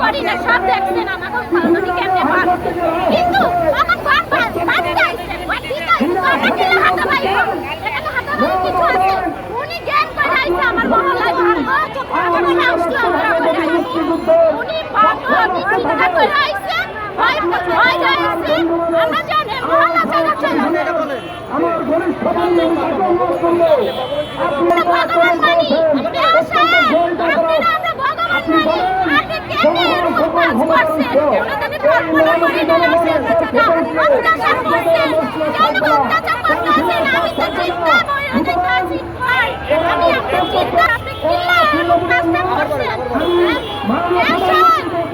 করি না সব দেখছেন আমাকে সামনে কেমনে ভাগ কিন্তু আমার ভাগ ভাগ ভাগ চাইছে ওই ঠিক আছে হাতা ভাই আমার ঘনিষ্ঠ বন্ধু তাকে অনুরোধ করল আমি আপনার চিন্তা আপনি কিল্লা রাস্তা করছেন